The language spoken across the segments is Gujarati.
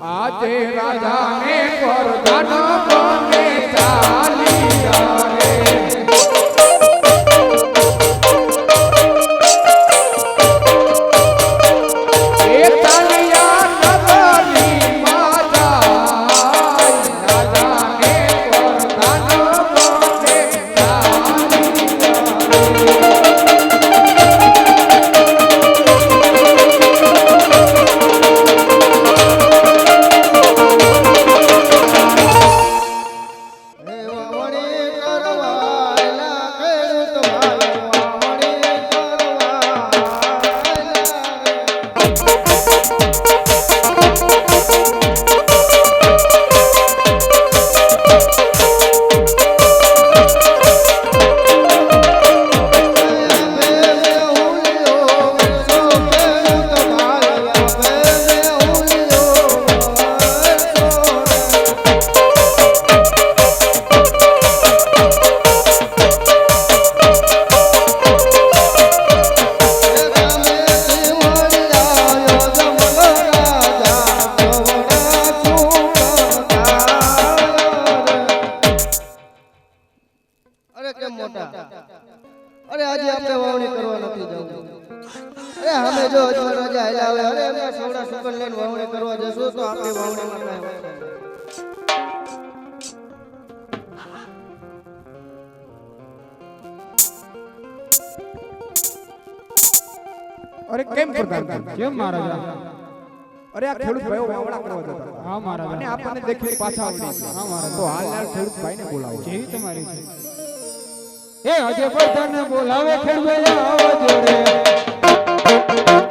આજે રાજાને વરદાન કોને ચાલિયા અરે કેમ મહારાજા અરે આ ખેડૂત ભાઈઓ વાવડા કરવા જતા હા મહારાજ. અને આપણને દેખી પાછા આવડી હા, મહારાજ. તો હાલ હાલ ખેડૂત ભાઈને બોલાવો. જેવી તમારી છે. એ અજય પ્રધાન બોલાવે ખેડવે આવજો રે એ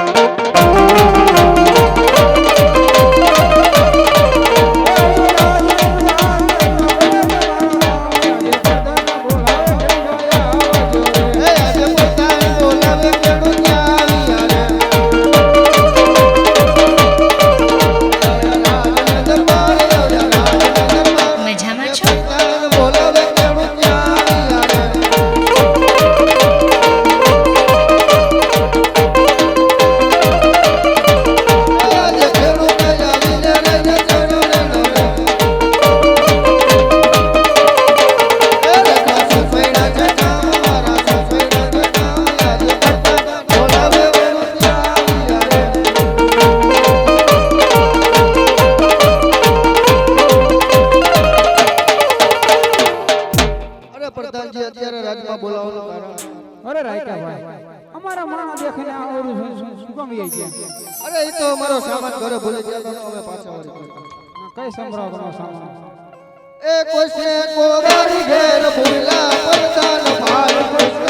એ કોશે કોબારી ઘેર ભૂલા ભાઈ કોશે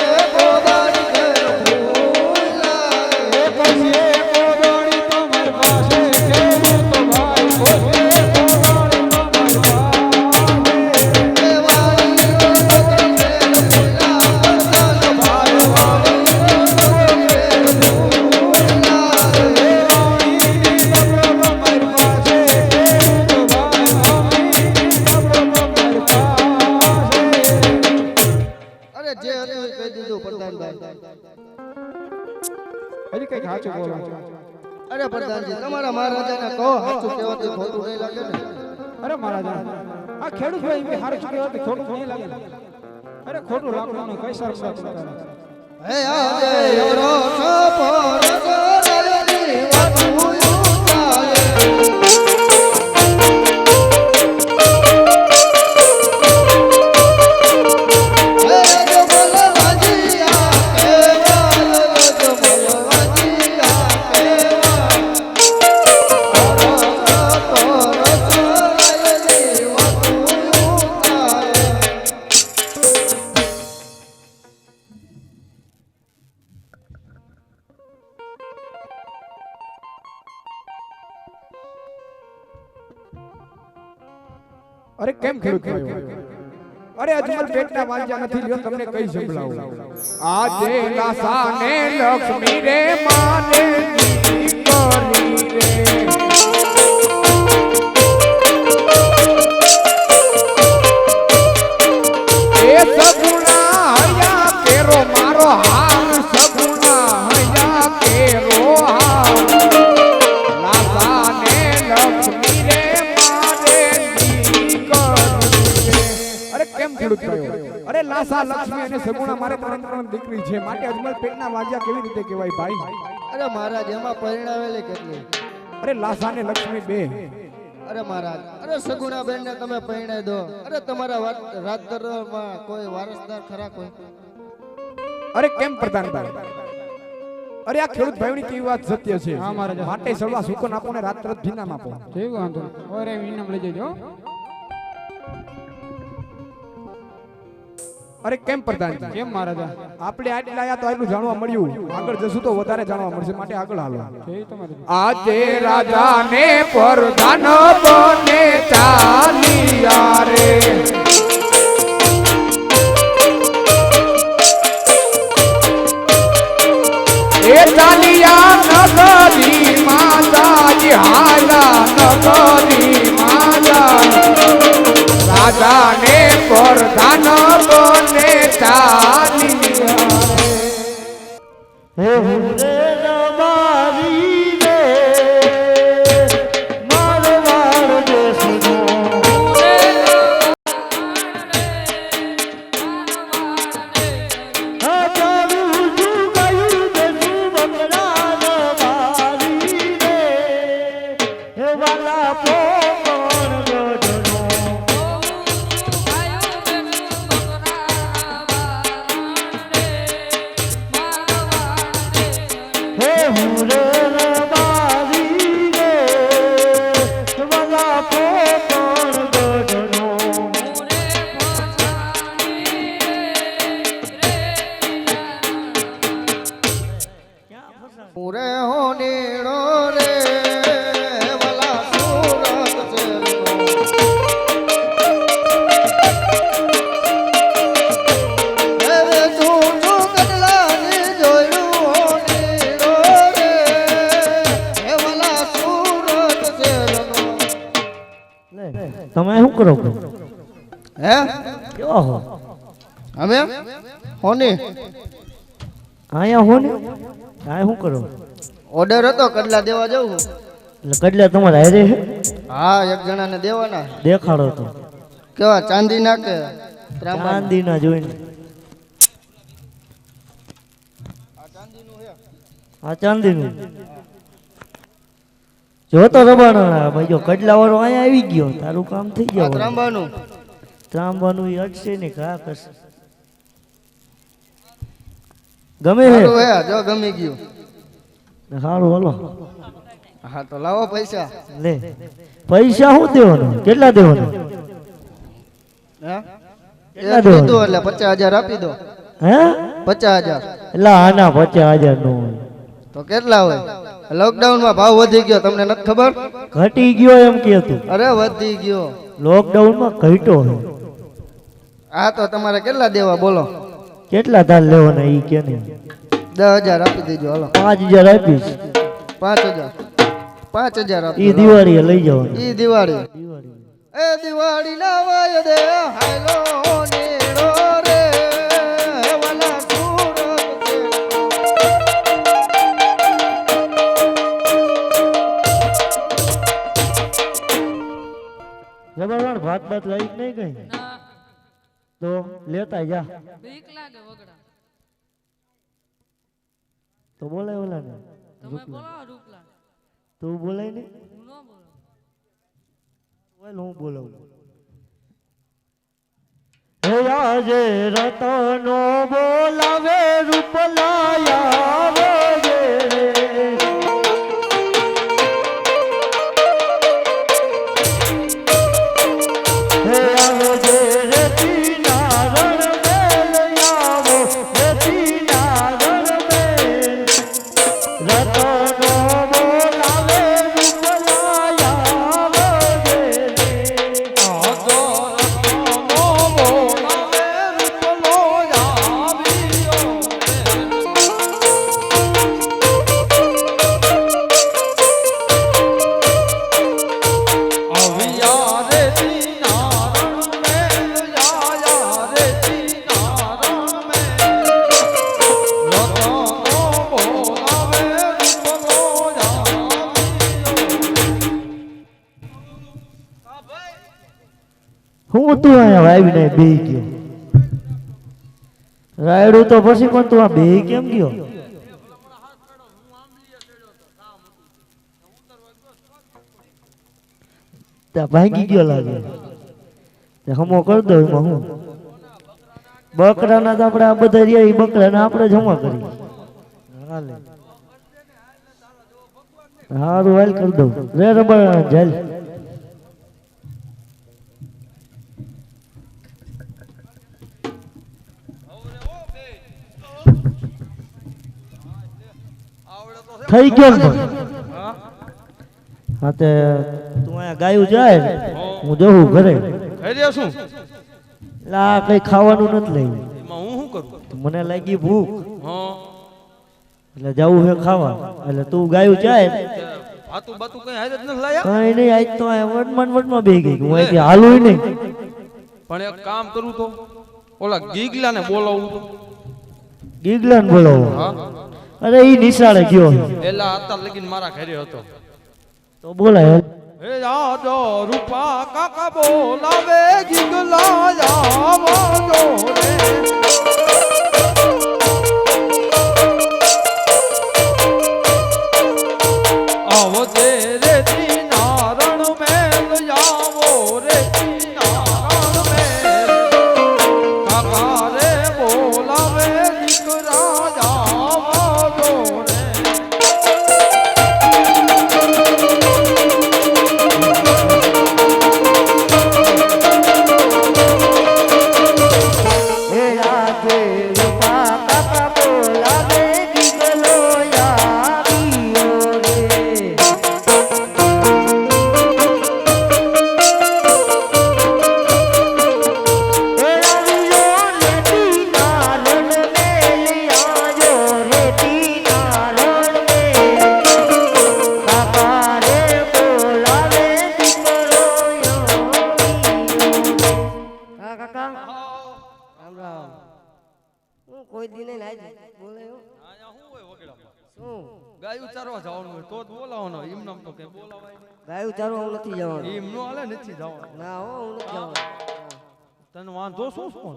સાચું બોલો અરે પ્રધાનજી તમારા મહારાજાને કહો સાચું કહેવાથી ખોટું નહીં લાગે ને અરે મહારાજા આ ખેડૂત ભાઈ બી હારું કહેવાથી ખોટું નહીં લાગે અરે ખોટું લાકડું કઈ સરસ હે આજે યોરો સપોર કેમ ખેડૂત અરે અજમલ પેટના વાંજા નથી લ્યો તમને કઈ સંભળાવું. આજે લાસાને લક્ષ્મી રે માને કરી રે. એ સગુણા હરિયા કેરો મારો હાર લાસા લક્ષ્મી અને સગુણા મારે ત્રણ ત્રણ દીકરી છે. માટે અજમલ પેટના વાંજ્યા કેવી રીતે કહેવાય ભાઈ? અરે મહારાજ એમાં પરિણાવેલી કેટલી? અરે લાસા ને લક્ષ્મી બે. અરે મહારાજ અરે સગુણા બેન ને તમે પરિણાય દો. અરે તમારા વાત રાજદરબારમાં કોઈ વારસદાર ખરા કોઈ? અરે કેમ પ્રધાનભાઈ અરે આ ખેડૂત ભાઈઓની કેવી વાત સત્ય છે? માટે સળવા સુકન આપો ને રાત રાત ભીનામ આપો. ઠીક વાંધો અરે ઓરે ઇનામ લઈ જજો. અરે કેમ પ્રધાન? કેમ મહારાજા? આપણે આટલા આયા તો આટલું જાણવા મળ્યું. આગળ જશું તો વધારે જાણવા મળશે. માટે આગળ હાલો. આજે રાજાને પ્રધાન બને ચાલિયા રે. એ ચાલિયા નગરી માતાજી હાલા નગરી માતા. રાજાને પ્રધાન બને ચાલિયા રે પૂરે તમે શું કરો? હે? કેવા હો? અમે હોને? અહીંયા હોને આ શું કરો? ઓર્ડર હતો કડલા દેવા જવું. એટલે કડલા તમારા હારે હા એક જણાને દેવાના. દેખાડો તો. કેવા ચાંદી નાખે? ત્રાંબા ચાંદીના જોઈને. આ ચાંદીનું. જોતો રબાણા ભાઈ જો કડલા વાળો અહીંયા આવી ગયો તારું કામ થઈ ગયો ત્રાંબાનું. ત્રાંબાનું એ અટશે ને ઘા કરશે. ગમે હે? જો ગમી ગયું. સારું હલો. હા તો લાવો પૈસા. લે. પૈસા શું દેવાનું? કેટલા દેવાનું? કેટલા એક એટલે પચાસ હજાર આપી દો. હે? પચાસ હજાર. એટલે આના પચાસ હજારનું તો કેટલા હોય? લોકડાઉનમાં ભાવ વધી ગયો તમને નથી ખબર? ઘટી ગયો એમ કેતું અરે વધી ગયો. લોકડાઉનમાં ઘટ્યો આ તો તમારે કેટલા દેવા બોલો? કેટલા ધાર લેવાના ઈ કે નહીં? દસ હજાર આપી દેજો હાલો. પાંચ હજાર આપીશ. પાંચ હજાર. પાંચ હજાર ઈ આપી દો. દિવાળીએ લઈ જવાનું. ઈ દિવાળી. એ દિવાળી લાવાય દે હાલો નીડો ભાત ભાત લઈ નહીં કઈ તો લેતા જા. બીક લાગે વગડા. તો બોલાય ઓલા ને તમે બોલાવો રૂપલા તું બોલાય ને? હું ન હું બોલાવું. હે આજે રતનો બોલાવે રૂપલાયા આવીને બે ગયો. રાયડું તો પછી પણ તું આ બે કેમ ગયો? ભાંગી ગયો લાગે. હમો કરી દો એમાં હું. બકરાના તો આપણે આ બધા રહ્યા એ બકરાના આપણે જમા કરી. હાલે સારું હાલ કરી દઉં. રે રબર જાલ થઈ ગયો ને હા તે તું અહીંયા ગાયું જાય હું જવું ઘરે. રહ્યા શું? એટલે આ કઈ ખાવાનું નથી લઈ. એમાં હું શું કરું? મને લાગી ભૂખ. હા. એટલે જવું છે ખાવા. એટલે તું ગાયું જાય આતું બાતું કઈ હારે નથી લાયા? કઈ નહીં આજ તો આ વડમાં ને વટમાં બેહી ગઈ. હું અહીંથી હાલું નહીં. પણ એક કામ કરું તો ઓલા ગીગલા ને બોલાવું ગીગલાન બોલાવો. હા. અરે ઈ નિશાળે ગયો. એલા અત્યાર લગીન મારા ઘરે હતો. તો બોલાય હે. આજો રૂપા કાકા બોલાવે ગીગલા આવો જો રે. ગાયું ચારવા જવાનું હોય તો જ બોલાવાનો એમ નામ તો કઈ બોલાવાય ગાયું ચારવા હું નથી જવાનું. એમ નો હાલે નથી જવાનું. ના હો હું નથી જવાનું. તને વાંધો શું શું.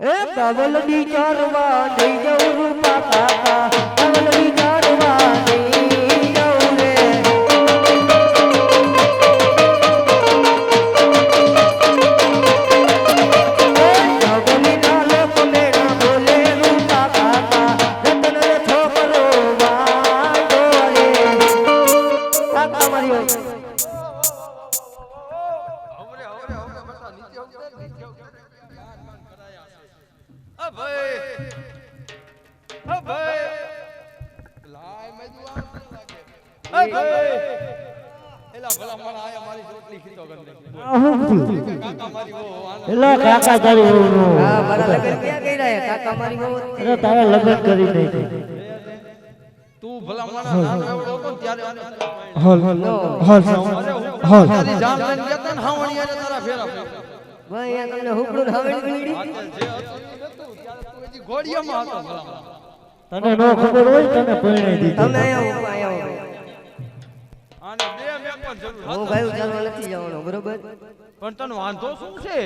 એ કવલડી ચારવા દઈ જવું પાપા. કવલડી ચારવા દઈ આનો કાકા તારી વહુનો. હા મારા લગ્ન ક્યાં કર્યા હે? કાકા મારી બહુ હતી. અરે તારા લગ્ન કરી દે તું ભલા મને નાનો એવડો હતો ત્યારે હાલ હાલ હાલ. હાલ. તારી જાન લઈને ગયા ને હાવણી હારે તારા ફેરા. ભાઈ અહીંયા તમને હુકડું ને હવેલી જે હતું ત્યારે તું હજી ઘોડિયામાં હતો ભલા તને નો ખબર હોય તને પરણાઈ દીધી. તમે અહીંયા ઊભા, આને બે મેં પણ જરૂર હું હતી. ચાલવા નથી જવાનો બરોબર? પણ તને વાંધો શું છે?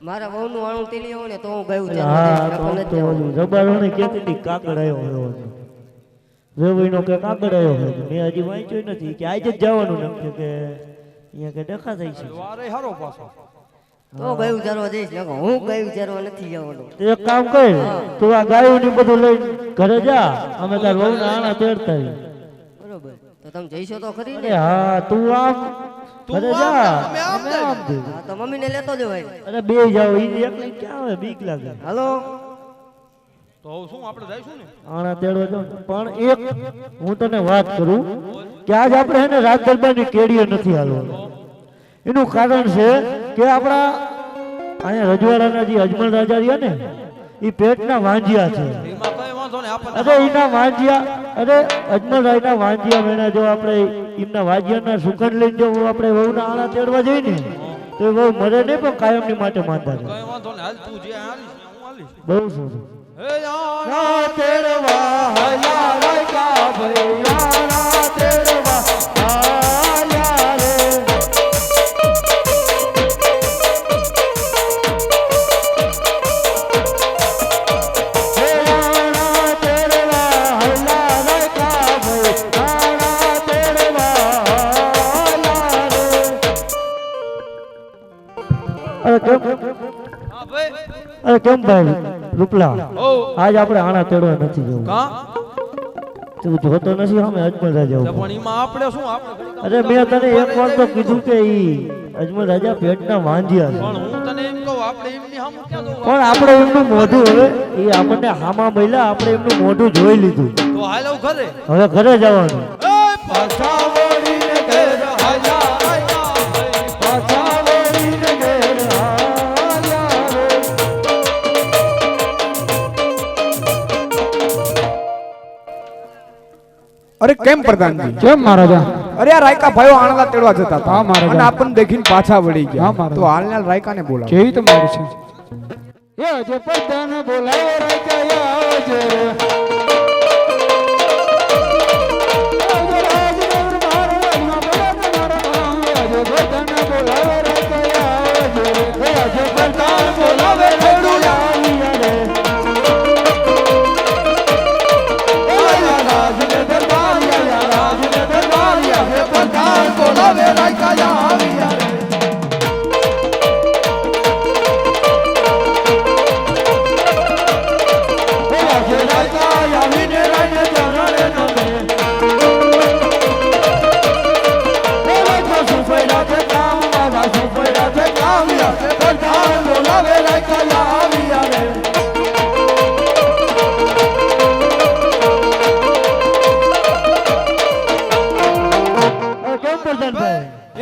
મારા વહુનું વાણું તેલી હોય ને તો હું ગયું છે હા તો ઓલું. જબારોને કહેતી હતી કાકડ આવ્યો હોય છે રેવઈનો કે કાકડ આવ્યો હોય મેં હજી વાંચ્યું નથી. કે આજે જ જવાનું નક્કી કે અહીંયા કે ડખા થઈ છે. વારે હારો પાછો. તો ગાયું ચાલવા જઈશ. નકર હું ગાયું ચારવા નથી જવાનું. તો એક કામ કર તું આ ગાયું ને બધું લઈને ઘરે જા. અમે તાર વહુ આણા તેડતા બરોબર. તો તમે જઈશો તો ખરી ને? હા તું આમ તું જા. અમે આમ. હા તો લેતો અરે બે જાવ ઈ એકલી ક્યાં આવે? બીક લાગે. હાલો. તો શું આપણે જઈશું ને? આણા તેડવા જાઉં પણ એક હું તને વાત કરું કે આજ આપણે હે ને રાજ દરબારની કેડીએ નથી હાલવાનું. એનું કારણ છે કે આપણા અહીંયા રજવાડાના જે અજમલ રાજા રહ્યા ને એ પેટના વાંજિયા છે. એમાં કઈ વાંધો ને આપણને અરે એના વાંજિયા અરે અજમલ રાયના વાંજિયા મેળા જો આપણે એમના વાંજિયાના સુખડ લઈને જો આપણે વહુના આણા તેડવા જઈએ ને તો એ વહુ મરે નહીં પણ કાયમની માટે માનતા છે કઈ વાંધો ને હાલ તું જે હાલીશ ને હું હાલીશ. બહુ સરસ. હે યાર. ના તેડવા હલા લાયકા અરે કેમ ભાઈ રૂપલા આજ આપણે આણા તેડવા નથી જવું. કા? તું જોતો નથી અમે અજમલ રાજા. પણ એમાં આપણે શું આપણે અરે મેં તને એક વાર તો કીધું કે ઈ અજમલ રાજા પેટના વાંજ્યા છે. પણ હું તને એમ કહું આપણે એમની સામે ક્યાં જોવું? પણ આપણે એમનું મોઢું હવે એ આપણને હામા મળ્યા આપણે એમનું મોઢું જોઈ લીધું. તો હાલ ઘરે? હવે ઘરે જવાનું. અરે કેમ પ્રધાનજી? કેમ મહારાજા? અરે આ રાયકા ભાઈઓ આણલા તેડવા જતા હતા. હા, મહારાજા. અને આપણને દેખીને પાછા વળી ગયા. હા, મહારાજા. તો હાલના રાયકાને બોલાવો. કેવી તમારી છે. એ જે પ્રધાન બોલાવો રાજા આવજો. રે.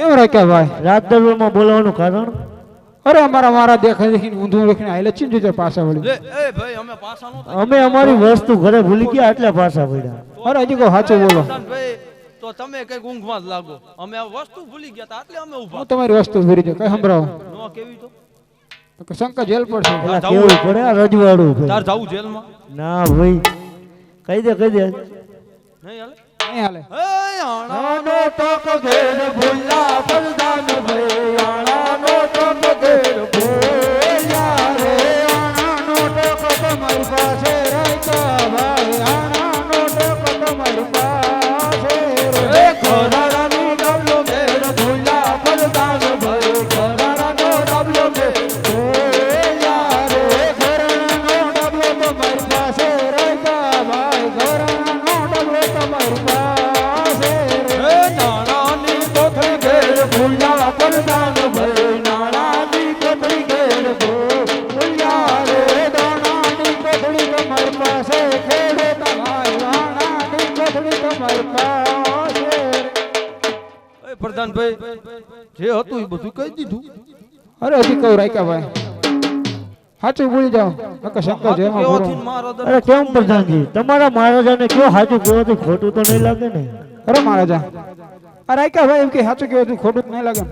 એમ રાખ્યા ભાઈ? રાત દરબારમાં બોલાવવાનું કારણ? અરે અમારા મારા દેખા દેખીને ઊંધું દેખીને આયલે ચીન જજો પાછા વળી. એ ભાઈ અમે પાછા નહોતા અમે અમારી વસ્તુ ઘરે ભૂલી ગયા એટલે પાછા પડ્યા. અરે હજી કહો સાચું બોલો. ભાઈ તો તમે કંઈક ઊંઘમાં જ લાગો. અમે આ વસ્તુ ભૂલી ગયા તા એટલે અમે ઊભા. તમારી વસ્તુ ભરી દઉં કઈ સંભળાવો? નો કેવી તો? કે શંકર જેલ પડશે છે. જાવું કેવું પડે. આ રજવાડું તાર જાવું જેલમાં? ના ભાઈ. કહી દે કહી દે. નહીં હાલે? નહીં હાલે. આણાનો ટોક ઘેર ભૂલા આણાનો પ્રધાનભાઈ જે હતું એ બધું કહી દીધું. અરે હજી કહું રાખ્યા ભાઈ. સાચું ભૂલી જાઓ. શંકર દર- અરે કેમ પ્રધાનજી? તમારા મહારાજાને કયો સાચું કહેવાથી ખોટું તો નહીં લાગે ને? અરે મહારાજા અરે રાખ્યા ભાઈ એમ કે સાચું કહેવાય તું ખોટું નહીં લાગે.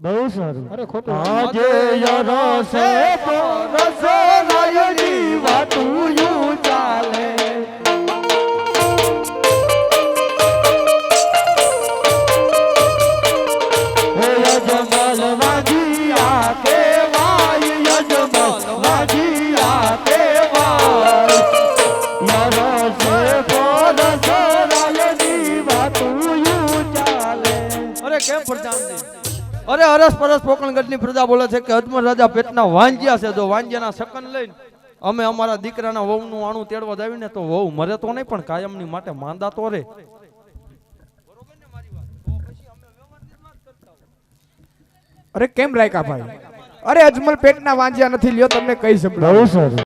બહુ સારું. અરે ખોટું. આજે તો વાતું યું ચાલે. યજમલ વાજિયા કેવાય યજમલ અરે અરસ પરસ પોકણગઢની પ્રજા બોલે છે કે અજમલ રાજા પેટના વાંજ્યા છે. જો વાંજ્યાના શકન લઈને અમે અમારા દીકરાના વહુનું આણું તેડવા જાવીને તો વહુ મરે તો નહીં પણ કાયમની માટે માંદા તો રે. અરે કેમ રાખ્યા ભાઈ? અરે અજમલ પેટના વાંજ્યા નથી લ્યો તમને બહુ સારું.